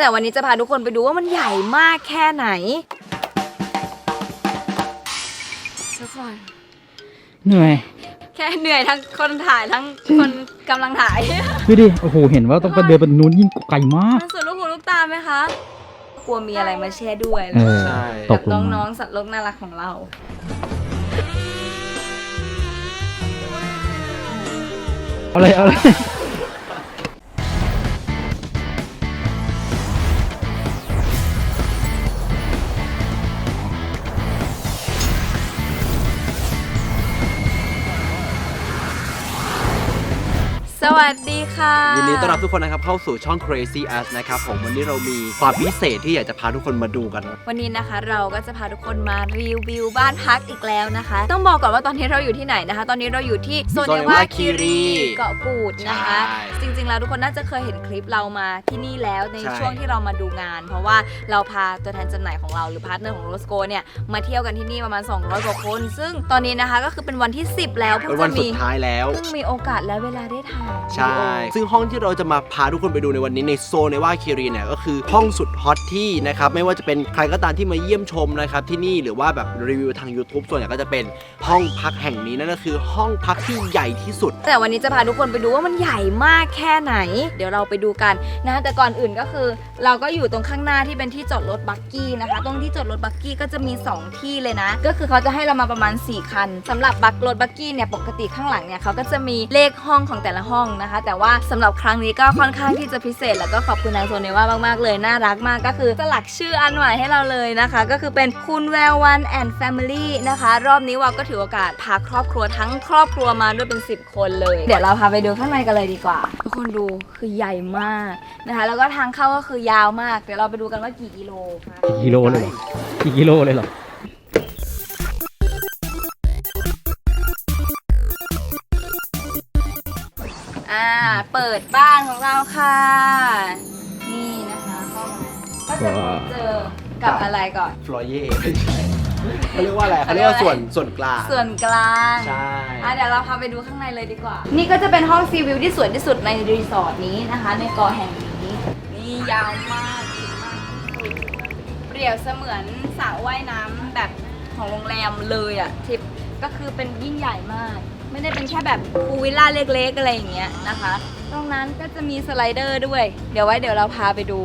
แต่วันนี้จะพาทุกคนไปดูว่ามันใหญ่มากแค่ไหน ทุกคน เหนื่อย แค่เหนื่อยทั้งคนถ่ายทั้งคนกำลังถ่าย ดูดิ โอ้โห เห็นว่าต้องไปเดินไปนู้นยิ่งไกลมาก มันสุดลูกหูลูกตาไหมคะ กลัวมีอะไรมาแช่ด้วยเออใช่ ตกักบลงน้มาองๆสัตว์โลกน่ารักของเรา เอาเลยเอาเลย สวัสดีค่ะ ยินดีต้อนรับทุกคนนะครับเข้าสู่ช่อง Crazy Us นะครับผมวันนี้เรามีความพิเศษที่อยากจะพาทุกคนมาดูกัน วันนี้นะคะเราก็จะพาทุกคนมารีวิวบ้านพักอีกแล้วนะคะ ต้องบอกก่อนว่าตอนนี้เราอยู่ที่ไหนนะคะ ตอนนี้เราอยู่ที่โซนเนวาคิรีเกาะกูดนะคะ ใช่จริงๆแล้วทุกคนน่าจะเคยเห็นคลิปเรามาที่นี่แล้วในใช่ ช่วงที่เรามาดูงาน เพราะว่าเราพาตัวแทนจำหน่ายของเราหรือพาร์ทเนอร์ของโรสโกเนี่ยมาเที่ยวกันที่นี่ประมาณ 200กว่าคน ซึ่งตอนนี้นะคะก็คือเป็นวันที่ 10 แล้วเพิ่เป็นงวัจะนสุมีดท้ายแล้ว เพิ่งมีโอกาสและเวลาได้ถ่ายใช่ ซึ่งห้องที่เราจะมาพาทุกคนไปดูในวันนี้ในโซนในว่าคิรีเนี่ยก็คือห้องสุดฮอตที่นะครับไม่ว่าจะเป็นใครก็ตามที่มาเยี่ยมชมนะครับที่นี่หรือว่าแบบรีวิวทาง YouTube ส่วนใหญ่ก็จะเป็นห้องพักแห่งนี้นั่นก็คือห้องพักที่ใหญ่ที่สุด แต่วันนี้จะพาทุกคนไปดูว่ามันใหญ่มากแค่ไหน เดี๋ยวเราไปดูกันนะแต่ก่อนอื่นก็คือ เราก็อยู่ตรงข้างหน้าที่เป็นที่จอดรถบักกี้นะคะ ตรงที่จอดรถบักกี้ก็จะมี 2 ที่เลยนะ ก็คือเขาจะให้เรามาประมาณ 4 คันสำหรับบักรถบักกี้เนี่ยปกติข้างหลังเนี่ยเขาก็จะมีเลขห้องของแต่ละห้องนะคะ แต่ว่าสำหรับครั้งนี้ก็ค่อนข้างที่จะพิเศษ แล้วก็ขอบคุณนางโซเนว่ามากๆเลยน่ารักมากก็คือสลักชื่ออันใหม่ให้เราเลยนะคะ ก็คือเป็นคุณแวววันแอนด์แฟมิลี่นะคะ รอบนี้วาก็ถือโอกาสพาครอบครัวทั้งครอบครัวมาด้วยเป็น 10 คนเลย เดี๋ยวเราพาไปดูข้างในกันเลยดีกว่า ทุกคนดูคือใหญ่มากนะคะ แล้วก็ทางเข้าก็คือยาวมากเดี๋ยวเราไปดูกันว่ากี่กิโลกี่กิโลเลยเหรอกี่กิโลเลยเหรอ เปิดบ้านของเราค่ะ นี่นะคะเข้ามาก็จะเจอกับอะไรก่อน ฟลอยเย่เขาเรียกว่าอะไรเขาเรียกว่าส่วนส่วนกลาง ส่วนกลางใช่อะเดี๋ยวเราพาไปดูข้างในเลยดีกว่า นี่ก็จะเป็นห้องซีวิวที่สวยที่สุดในรีสอร์ทนี้นะคะ ในเกาะแห่งนี้ นี่ยาวมากดีมากที่สุดเปรียบเสมือนสระว่ายน้ำแบบของโรงแรมเลยอะทิปก็คือเป็นยิ่งใหญ่มาก ไม่ได้เป็นแค่แบบพูลวิลล่าเล็กๆอะไรอย่างเงี้ยนะคะ ตรงนั้นก็จะมีสไลเดอร์ด้วย เดี๋ยวไว้เดี๋ยวเราพาไปดู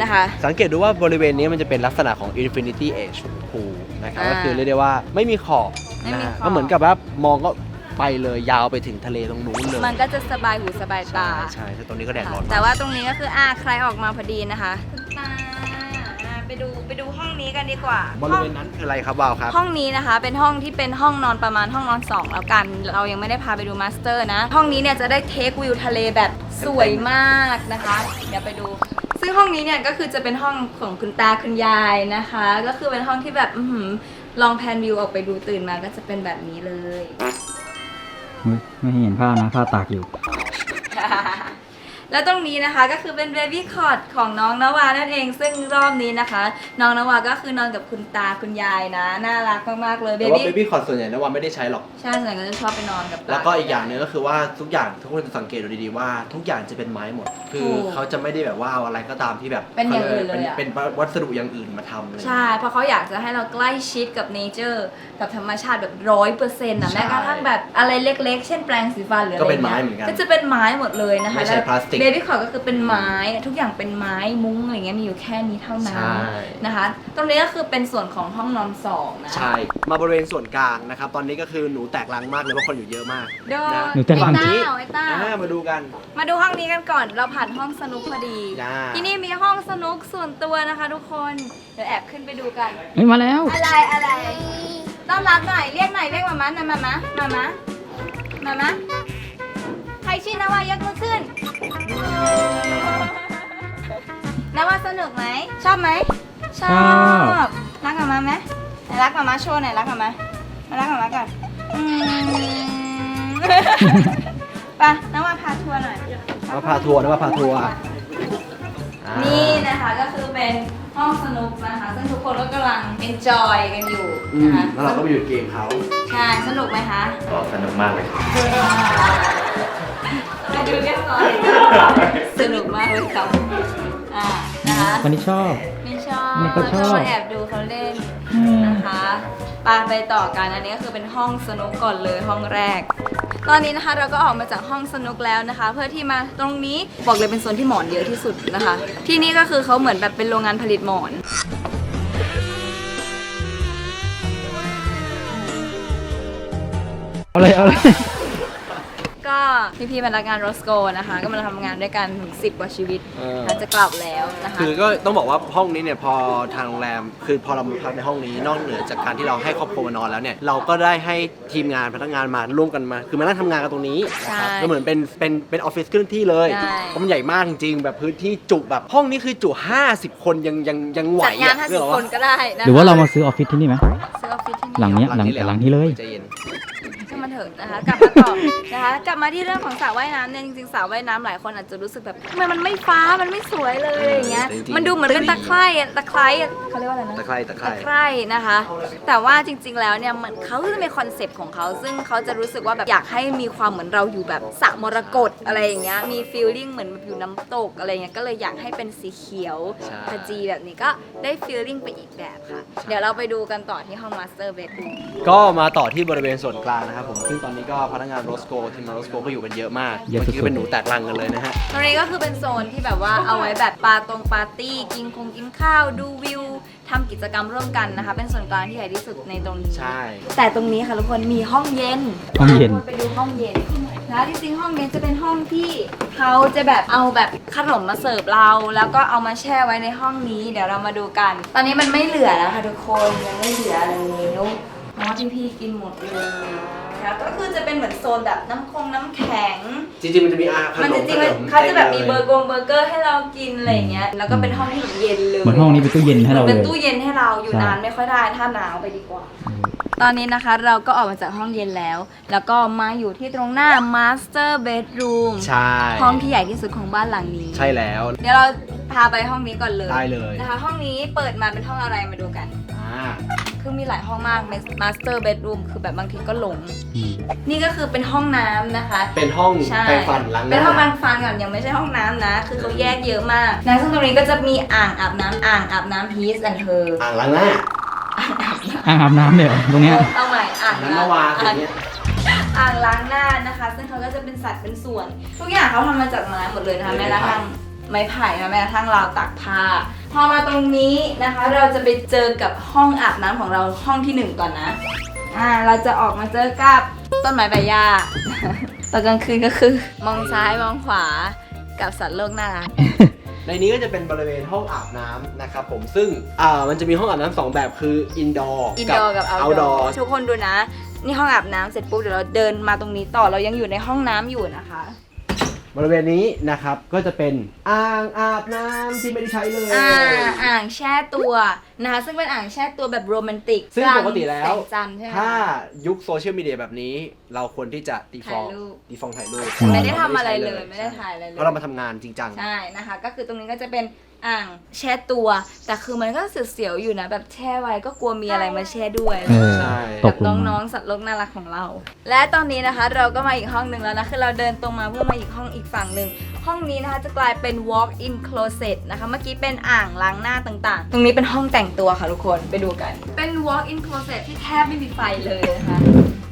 นะคะ สังเกตดูว่าบริเวณนี้มันจะเป็นลักษณะของ Infinity Edge Pool นะครับอ่าก็คือเรียกได้ว่าไม่มีขอบไม่มีนะขอบก็เหมือนกับว่ามองก็ไปเลยยาวไปถึงทะเลตรงนู้นเลย มันก็จะสบายหูสบายตา ใช่ใช่ตรงนี้ก็แดดร้อนมกแต่ว่าตรงนี้ก็คืออ่าใครออกมาพอดีนะคะคุณตาอ่าไป ดูไปดูห้องนี้กันดีกว่าบริเวณนั้นคืออะไรครับวาวครับ ห้องนี้นะคะ เป็นห้องที่เป็นห้องนอนประมาณห้องนอน2แล้วกัน เรายังไม่ได้พาไปดูมาสเตอร์นะ ห้องนี้เนี่ยจะได้เทควิวทะเลแบบสวยมากนะคะ เดี๋ยวไปดู ซึ่งห้องนี้เนี่ยก็คือจะเป็นห้องของคุณตาคุณยายนะคะ ก็คือเป็นห้องที่แบบอื้อหือลองแพนวิวออกไปดูตื่นมาก็จะเป็นแบบนี้เลยเฮ้ยไม่เห็นผ้านะผ้าตากอยู่ แล้วตรงนี้นะคะก็คือเป็นเบบี้คอร์ดของน้องนวานั่นเอง ซึ่งรอบนี้นะคะ น้องนวาก็คือนอนกับคุณตาคุณยายนะ น่ารักมากๆเลยเบแต่ว่าบี้เบบี้คอร์ดส่วนใหญ่นะวันไม่ได้ใช้หรอก ใช่ส่วนใหญ่ก็จะชอบไปนอนกับตาแล้วก็อีกอย่างหนึงก็คือว่าทุกอย่างทุกคนจะสังเกตดูดีๆว่า ทุกอย่างจะเป็นไม้หมด คือถูกเขาจะไม่ได้แบบว่าเอาอะไรก็ตามที่แบบเป็นอย่างอื่นเลยอะเป็นเป็นวัสดุอย่างอื่นมาทำเลย ใช่ เพราะเขาอยากจะให้เราใกล้ชิดกับเนเจอร์กับธรรมชาติแบบร้อยเปอร์เซ็นต์นะใช่แม้กระทั่งแบบอะไรเล็กๆ เช่นแปรงสีฟันหรืออะไรก็เป็นงี้ยไม้เหมือนกันก็จะเป็นไม้หมดเลยนะคะไม่ใช่พลาสติกเบบี้คอร์ก็คือเป็นไม้ทุกอย่างเป็นไม้มุ้งอะไรเงี้ยมีอยู่แค่นี้เท่านั้นใช่ นะคะ ตรงนี้ก็คือเป็นส่วนของห้องนอนสองนะ ใช่ มาบริเวณส่วนกลางนะครับ ตอนนี้ก็คือหนูแตกรังมากเลยเพราะคนอยู่เยอะมากโดนะหนูแต่งไอ้บ้านต้านี้เอาไอ้ต้า อ่ามาดูกัน มาดูห้องนี้กันก่อนเราผ่านห้องสนุกพอดี จ้า ที่นี่มีห้องสนุกส่วนตัวนะคะทุกคน เดี๋ยวแอบขึ้นไปดูกัน เฮ้ยมาแล้ว อะไรอะไรต้อนรับหน่อยเรียกหน่อยเรียกมามาหน่อยมามามามามามาใคร ชื่อนาวายกมือขึ้นนาวาสนุกไหม ชอบไหม ชอชอบบรักมามาไหมไหนรักมามาโชว์หน่อยรักมามามารักมามาก่อนอืมไปนาวาพาทัวร์หน่อยมาพาทัวร์นะมาพาทัวร์อ่านี่นะคะก็คือเป็นห้องสนุกนะคะ ซึ่งทุกคนก็กำลัง enjoy กันอยู่อืมนะคะแล้วเราก็ไปอยู่เกมเขา ใช่สนุกไหมคะ ก็สนุกมากเลยมา ดูเรียบร้อย สนุกมากเลยครับ อ่า นะคะวันนี้ชอบ ไม่ชอบนี่ก็ชอบ มาแอบดูเขาเล่นอืมนะคะปาไปต่อกันอันนี้ก็คือเป็นห้องสนุกก่อนเลยห้องแรก ตอนนี้นะคะเราก็ออกมาจากห้องสนุกแล้วนะคะ เพื่อที่มาตรงนี้บอกเลยเป็นโซนที่หมอนเยอะที่สุดนะคะ ที่นี่ก็คือเขาเหมือนแบบเป็นโรงงานผลิตหมอน เอาเลยเอาเลยก็ พี่ๆพนักงานโรสโกนะคะ ก็มาทำงานด้วยกันถึงสิบกว่าชีวิตเออเราจะกลับแล้วนะคะ คือก็ต้องบอกว่าห้องนี้เนี่ยพอทางโรงแรมคือพอเรามาพักในห้องนี้นอกเหนือจากการที่เราให้ครอบครัวมานอนแล้วเนี่ยเราก็ได้ให้ทีมงานพนักงานมาร่วมกันมา คือมานั่งทำงานกันตรงนี้นะครับใช่ก็เหมือนเป็นเป็นเป็นออฟฟิศเคลื่อนที่เลยใช่ เพราะมันใหญ่มากจริงๆแบบพื้นที่จุแบบห้องนี้คือจุ 50 คนยังยังยังไหวจัดงานอะ50คนก็ได้นะคะหรือว่าเรามาซื้อออฟฟิศที่นี่ไหม ซื้อออฟฟิศที่นี่หลังเนี้ยหลังหลังนี้เลย ใจเย็นช่าง มันเถอะนะคะกลับมาต่อนะคะกลับมาที่เรื่องของสระว่ายน้ำเนี่ยจริงๆสระว่ายน้ำหลายคนอาจจะรู้สึกแบบทำไมมันไม่ฟ้ามันไม่สวยเลยอย่างเงี้ยจริงๆมันดูเหมือนเป็นตะไคร่อะตะไคร่อะเขาเรียกว่าอะไรนะ ตะไคร่ตะไคร่ ตะไคร่นะคะ แต่ว่าจริง ๆ แล้วเนี่ยเหมือนเขาก็จะมีคอนเซปต์ของเขา ซึ่งเขาจะรู้สึกว่าแบบอยากให้มีความเหมือนเราอยู่แบบสระมรกตอะไรอย่างเงี้ย มีฟีลลิ่งเหมือนแบบอยู่น้ำตกอะไรเงี้ย ก็เลยอยากให้เป็นสีเขียวใช่ ขจีแบบนี้ก็ได้ฟีลลิ่งไปอีกแบบค่ะ เดี๋ยวเราไปดูกันต่อที่ห้องมาสเตอร์เบดรูม ก็มาต่อที่บริเวณส่วนกลางนะครับผมซึ่งตอนนี้ก็พนักงานโรสโกทีมงานโรสโกก็อยู่กันเยอะมากเยอะเมื่อสุดๆกี้ก็เป็นหนูแตกรังกันเลยนะฮะ ตรงนี้ก็คือเป็นโซนที่แบบว่าเอาไว้แบบปาตรงปาร์ตี้ กินคงกินข้าวดูวิวทำกิจกรรมร่วมกันนะคะ เป็นส่วนกลางที่ใหญ่ที่สุดในตรงนี้ ใช่ แต่ตรงนี้ค่ะทุกคนมีห้องเย็นห้องเย็นทุกคไปดูห้องเย็นนะจริงๆห้องเย็นจะเป็นห้องที่เขาจะแบบเอาแบบขนมมาเสิร์ฟเรา แล้วก็เอามาแช่ไว้ในห้องนี้ เดี๋ยวเรามาดูกัน ตอนนี้มันไม่เหลือแล้วค่ะทุกคนยังไม่เหลืออะไรแล้วเพราะว่าพี่ๆกินหมดเลย นะคะ ก็คือจะเป็นเหมือนโซนแบบน้ำคงน้ำแข็ง จริงๆมันจะมีอาขมันนจมริงขๆนมันมเขาจะแบบมีต็เบอลยร์กงเบอร์เกอร์ให้เรากินอะไรอย่างเงี้ย แล้วก็เป็นห้องที่แบบเย็นเลยเหมือนห้องนี้เป็นตู้เย็นให้เราหมืเลอนยเป็นตู้เย็นให้เราอยู่ใช่ นานไม่ค่อยได้ ถ้าหนาวไปดีกว่า ตอนนี้นะคะเราก็ออกมาจากห้องเย็นแล้ว แล้วก็มาอยู่ที่ตรงหน้า Master Bedroom ใช่ห้องที่ใหญ่ที่สุดของบ้านหลังนี้ ใช่แล้ว เดี๋ยวเราพาไปห้องนี้ก่อนเลยได้เลย นะคะ ห้องนี้เปิดมาเป็นห้องอะไรมาดูกัน อ่าคือมีหลายห้องมาก Master Bedroom คือแบบบางทีก็หลง อืมนี่ก็คือเป็นห้องน้ำนะคะ เป็นห้องใช่ แปรงฟันล้างหเป็นน้าห้องแปรงฟันก่อนยังไม่ใช่ห้องน้ำนะ คือเขาแยกเยอะมากนะซึ่งตรงนี้ก็จะมีอ่างอาบน้ำอ่างอาบน้ำ His and Her อ่างล้างหน้าอ่างอาบน้อ่างอาบน้ำเลยเหรอตรงเนี้ยำเอาใหม่อ่างน้ำมาวางออ่างย่างเงี้ยอ่างล้างหน้านะคะ ซึ่งเขาก็จะเป็นสัตว์เป็นส่วน ทุกอย่างเขาทำมาจากไม้หมดเลยนะคะแม้กระทั่ง ไม้ไผ่นะแม้กระทั่งราวตากผ้า พอมาตรงนี้นะคะ เราจะไปเจอกับห้องอาบน้ำของเราห้องที่หนึ่งก่อนนะ อ่า เราจะออกมาเจอกับต้นไม้ใบหญ้า ตอนกลางคืนก็คือ มองซ้ายมองขวากับสัตว์โลกน่ารัก ในนี้ก็จะเป็นบริเวณห้องอาบน้ำนะครับผมซึ่งอ่ามันจะมีห้องอาบน้ำสองแบบคืออินดอร์ อินดอร์กับเอาเอาดดออร์ร์ทุกคนดูนะ นี่ห้องอาบน้ำเสร็จปุ๊บเดี๋ยวเราเดินมาตรงนี้ต่อเรายังอยู่ในห้องน้ำอยู่นะคะ บริเวณนี้นะครับก็จะเป็นอ่างอาบน้ำที่ไม่ได้ใช้เลย อ่าอ่างแช่ตัวนะคะซึ่งเป็นอ่างแช่ตัวแบบโรแมนติกซึ่งลาปกติแล้ว สงจันทร์ใช่ไหม ถ้ายุคโซเชียลมีเดียแบบนี้ เราควรที่จะตีฟองถ่ายรูป ตีฟองถ่ายรูปไม่ได้ทำอะไรเลยไม่ได้ถ่ายอะไรเลย เพราะเรามาทำงานจริงจัง ใช่นะคะ ก็คือตรงนี้ก็จะเป็น อ่างแช่ตัว แต่คือมันก็เสียวๆอยู่นะแบบแช่ไว้ก็กลัวมีอะไรมาแช่ด้วย เออ ใช่ ตกักบลงน้มาองๆสัตว์โลกน่ารักของเรา และตอนนี้นะคะเราก็มาอีกห้องหนึ่งแล้วนะ คือเราเดินตรงมาเพื่อมาอีกห้องอีกฝั่งหนึ่ง ห้องนี้นะคะจะกลายเป็น walk in closet นะคะ เมื่อกี้เป็นอ่างล้างหน้าต่างๆ ตรงนี้เป็นห้องแต่งตัวค่ะทุกคน ไปดูกัน เป็น walk in closet ที่แทบไม่มีไฟเลยนะคะ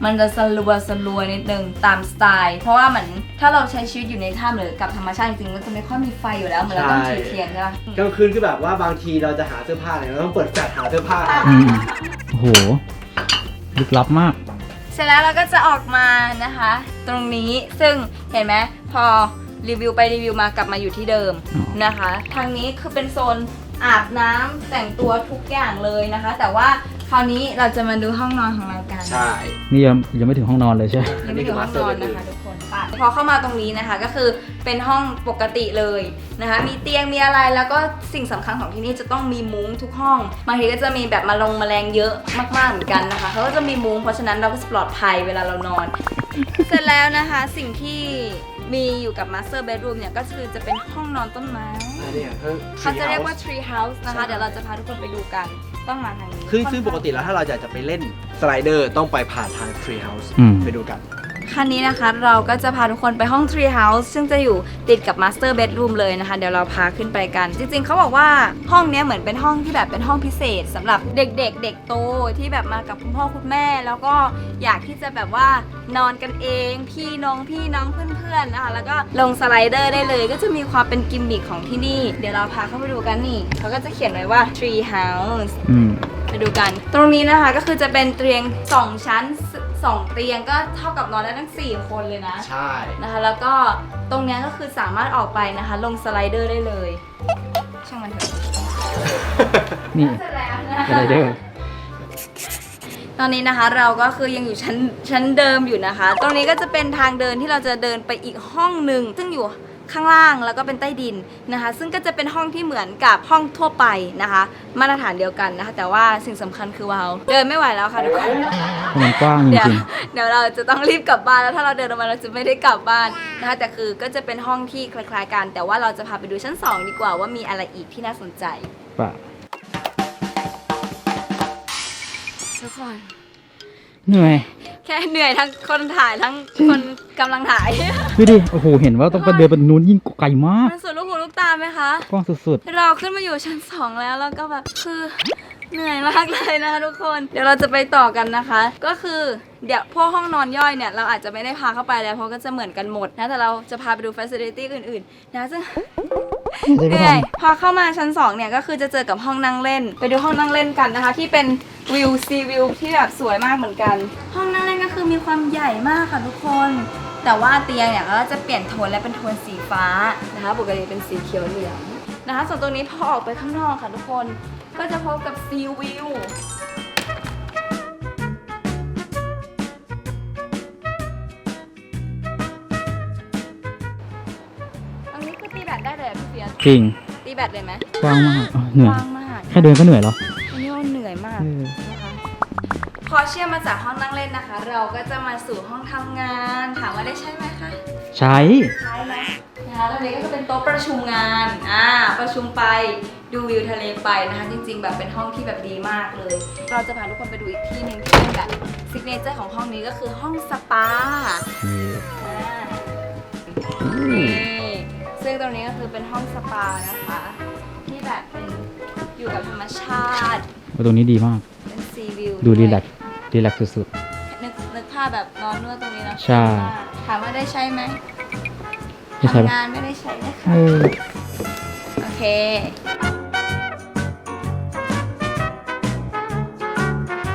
มันจะสลัวสลัวนิดนึงตามสไตล์ เพราะว่าเหมือนถ้าเราใช้ชีวิตอยู่ในถ้ำหรือกับธรรมชาติจริงๆมันจะไม่ค่อยมีไฟอยู่แล้วเหมือนเราต้องถือเทียนใช่ปะกลางคืนคือแบบว่าบางทีเราจะหาเสื้อผ้าเนี่ยเราต้องเปิดแฟลชหาเสื้อผ้า อืมโอ้โห ลึกลับมาก เสร็จแล้วเราก็จะออกมานะคะ ตรงนี้ซึ่งเห็นไหมพอรีวิวไปรีวิวมากลับมาอยู่ที่เดิมอ๋อนะคะ ทางนี้คือเป็นโซนอาบน้ำแต่งตัวทุกอย่างเลยนะคะ แต่ว่า คราวนี้เราจะมาดูห้องนอนของเรากันใช่ นี่ยังยังไม่ถึงห้องนอนเลยใช่ไหมยังไม่ถึงห้องนอนนะคะทุกคนไปพอเข้ามาตรงนี้นะคะก็คือเป็นห้องปกติเลยนะคะ มีเตียงมีอะไรแล้วก็สิ่งสำคัญของที่นี่จะต้องมีมุ้งทุกห้องบางทีก็จะมีแบบมาลงแมลงเยอะมากๆเหมือนกันนะคะเขาก็จะมีมุ้งเพราะฉะนั้นเราก็จะปลอดภัยเวลาเรานอน เสร็จแล้วนะคะสิ่งที่ มีอยู่กับ Master Bedroom เนี่ยก็คือจะเป็นห้องนอนต้นไม้ อันนี้คือ เขาจะเรียกว่า Tree House นะคะ ใช่ เดี๋ยวเราจะพาทุกคนไปดูกัน ต้องมาทางนี้คือซึ่งปกติแล้วถ้าเราอยากจะไปเล่นสไลเดอร์ต้องไปผ่านทาง Tree House อืม ไปดูกัน คันนี้นะคะเราก็จะพาทุกคนไปห้อง Tree House ซึ่งจะอยู่ติดกับ Master Bedroom เลยนะคะ เดี๋ยวเราพาขึ้นไปกัน จริงๆ เขาบอกว่าห้องเนี้ยเหมือนเป็นห้องที่แบบเป็นห้องพิเศษสำหรับเด็กๆ เด็กโตที่แบบมากับคุณพ่อคุณแม่ แล้วก็อยากที่จะแบบว่านอนกันเอง พี่น้องพี่น้องเพื่อนๆนะคะแล้วก็ลงสไลเดอร์ได้เลย ก็จะมีความเป็นกิมมิคของที่นี่ เดี๋ยวเราพาเข้าไปดูกันนี่เขาก็จะเขียนไว้ว่า Tree House อืมไปดูกัน ตรงนี้นะคะก็คือจะเป็นเตียง 2 ชั้น 2 เตียงก็เท่ากับนอนได้ทั้ง 4 คนเลยนะใช่ นะคะ แล้วก็ตรงเนี้ยก็คือสามารถออกไปนะคะ ลงสไลเดอร์ได้เลย ช่างมันเถอะนี่เสร็จแล้วนะอะไรเด้อตอนนี้นะคะเราก็คือยังอยู่ชั้นชั้นเดิมอยู่นะคะ ตรงนี้ก็จะเป็นทางเดินที่เราจะเดินไปอีกห้องหนึ่งซึ่งอยู่ ข้างล่างแล้วก็เป็นใต้ดินนะคะ ซึ่งก็จะเป็นห้องที่เหมือนกับห้องทั่วไปนะคะ มาตรฐานเดียวกันนะคะ แต่ว่าสิ่งสำคัญคือเราเดินไม่ไหวแล้วค่ะทุกคนมันกว้างจเดี๋ยวริงเดี๋ยวเราจะต้องรีบกลับบ้านแล้วถ้าเราเดินออกมาเราจะไม่ได้กลับบ้านนะคะแต่คือก็จะเป็นห้องที่คล้ายๆกัน แต่ว่าเราจะพาไปดูชั้น2ดีกว่าว่ามีอะไรอีกที่น่าสนใจ ๆป่ะทุกคนเหนื่อย แค่เหนื่อยทั้งคนถ่ายทั้งคนกำลังถ่าย ดูดิ โอ้โห เห็นว่าต้องไปเดินไปนู้นยิ่งไกลมากมันสุดลูกหูลูกตาไหมคะ กว้างสุดเราขึ้นมาอยู่ชั้น2แล้วแล้วก็แบบคือ เหนื่อยมากเลยนะคะทุกคน เดี๋ยวเราจะไปต่อกันนะคะ ก็คือเดี๋ยวพวกห้องนอนย่อยเนี่ย เราอาจจะไม่ได้พาเข้าไปแล้วเพราะก็จะเหมือนกันหมดนะ แต่เราจะพาไปดูฟ a ซิลิตี้อื่นๆ นะซึ่งๆได้เหไหมนื่อยพอเข้ามาชั้น 2 เนี่ย ก็คือจะเจอกับห้องนั่งเล่น ไปดูห้องนั่งเล่นกันนะคะ ที่เป็นวิวซีวิวที่แบบสวยมากเหมือนกัน ห้องนั่งเล่นก็คือมีความใหญ่มากค่ะทุกคน แต่ว่าเตียงเนี่ยก็จะเปลี่ยนโทนและเป็นโทนสีฟ้านะคะปกติเป็นสีเขียวเหลือง นะคะส่วนตรงนี้พอออกไปข้างนอกค่ะทุกคนก็จะพบกับซีวิวตรงนี้คือตีแบตได้เลยอะพี่เฟียสจริงตีแบตเลยไหมกว้างมากอะเหนื่อยกว้างมาก แค่เดินก็เหนื่อยแล้วอันนี้ว่าเหนื่อยมากเออ นะคะพอเชื่อมมาจากห้องนั่งเล่นนะคะ เราก็จะมาสู่ห้องทำงาน ถามว่าได้ใช่ไหมคะ ใช้ ใช่ไหม นะคะตรงนี้ก็จะเป็นโต๊ะประชุมงานอ่าประชุมไปดูวิวทะเลไปนะคะจริง ๆ แบบเป็นห้องที่แบบดีมากเลย เราจะพาทุกคนไปดูอีกที่หนึ่งที่เป็นแบบซิกเนเจอร์ของห้องนี้ก็คือห้องสปานี่อ่านี่ซึ่งตรงนี้ก็คือเป็นห้องสปานะคะ ที่แบบเป็นอยู่กับธรรมชาติ ตรงนี้ดีมาก เป็นซีวิวดูวยรีแลกซ์รีแลกซ์สุด นึกนึกภาพแบบนอนนวดตรงนี้นะใช่ ถามว่าได้ใช้ไหมๆ ไม่ใช่ทำปะงานไม่ได้ใช้นะคะ เออโอเค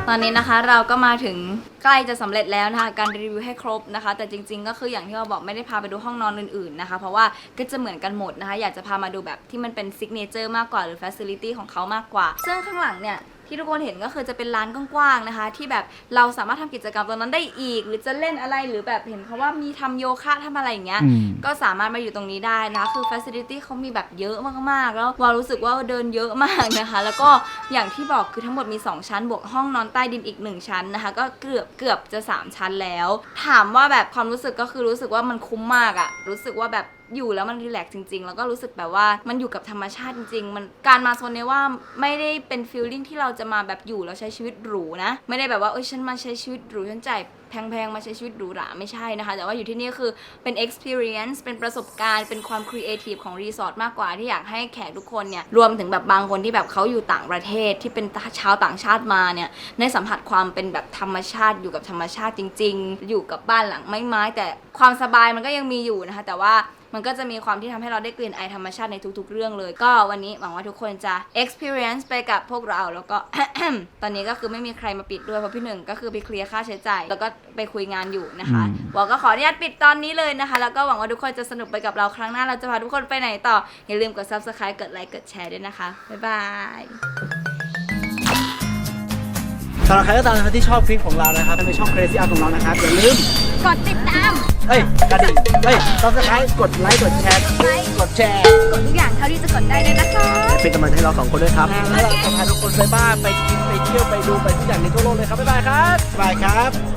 ตอนนี้นะคะเราก็มาถึงใกล้จะสำเร็จแล้วนะคะ การรีวิวให้ครบนะคะ แต่จริง ๆ ก็คืออย่างที่เราบอกไม่ได้พาไปดูห้องนอนอื่นๆนะคะ เพราะว่าก็จะเหมือนกันหมดนะคะ อยากจะพามาดูแบบที่มันเป็นซิกเนเจอร์มากกว่าหรือฟ a ซิลิตี้ของเขามากกว่า ซึ่งข้างหลังเนี่ย ที่ทุกคนเห็นก็คือจะเป็นร้านกว้างๆนะคะ ที่แบบเราสามารถทำกิจกรรมตรงนั้นได้อีก หรือจะเล่นอะไรหรือแบบเห็นเขาว่ามีทำโยคะทำอะไรอย่างเงี้ยอืมก็สามารถมาอยู่ตรงนี้ได้นะคะคือ Facility เขามีแบบเยอะมากๆ แล้ววารู้สึกว่าเดินเยอะมากนะคะ แล้วก็อย่างที่บอกคือทั้งหมดมี 2 ชั้น บวกห้องนอนใต้ดินอีก 1 ชั้นนะคะ ก็เกือบเกือบจะ 3 ชั้นแล้ว ถามว่าแบบความรู้สึกก็คือรู้สึกว่ามันคุ้มมากอะรู้สึกว่าแบบ อยู่แล้วมันรีแลกซ์จริง ๆ แล้วก็รู้สึกแบบว่ามันอยู่กับธรรมชาติจริง ๆ มันการมาโซนเนี้ว่าไม่ได้เป็นฟีลลิ่งที่เราจะมาแบบอยู่แล้วใช้ชีวิตหรูนะ ไม่ได้แบบว่าเอ้ยฉันมาใช้ชีวิตหรูฉันจ่ายแพงๆ มาใช้ชีวิตหรูหราไม่ใช่นะคะ แต่ว่าอยู่ที่นี่คือเป็น experience เป็นประสบการณ์ เป็นความ creative ของรีสอร์ทมากกว่าที่อยากให้แขกทุกคนเนี่ย รวมถึงแบบบางคนที่แบบเขาอยู่ต่างประเทศที่เป็นชาวต่างชาติมาเนี่ยได้สัมผัสความเป็นแบบธรรมชาติอยู่กับธรรมชาติจริง ๆ อยู่กับบ้านหลังไม้ไม้แต่ความสบายมันก็ยังมีอยู่นะคะ แต่ว่ามันก็จะมีความที่ทำให้เราได้กลิ่นไอธรรมชาติในทุกๆ เรื่องเลย ก็วันนี้หวังว่าทุกคนจะ experience ไปกับพวกเราแล้วก็ ตอนนี้ก็คือไม่มีใครมาปิดด้วยเพราะพี่หนึ่งก็คือไปเคลียร์ค่าใช้จ่ายแล้วก็ไปคุยงานอยู่นะคะอืมบอกก็ขออนุญาตปิดตอนนี้เลยนะคะ แล้วก็หวังว่าทุกคนจะสนุกไปกับเราครั้งหน้าเราจะพาทุกคนไปไหนต่อ อย่าลืมกด subscribe กดไลค์กดแชร์ด้วยนะคะ บ๊ายบายสำหรับใครก็ตามนะครับที่ชอบคลิปของเรานะครับในช่อง Crazy Art ของเรานะครับอย่าลืมกดติดตาม เฮ้ยกระดิ่งเฮ้ย subscribe กดไลค์กดแชร์กดแชร์กดทุกอย่างเท่าที่จะกดได้เลยนะคะเป็นกำลังใจให้เราสองคนด้วยครับแล้วเราจะพาทุกคนไปบ้านไปกินไปเที่ยวไปดูไปทุกอย่างในทั่วโลกเลยครับบ๊ายบายครับบ๊ายบายครับ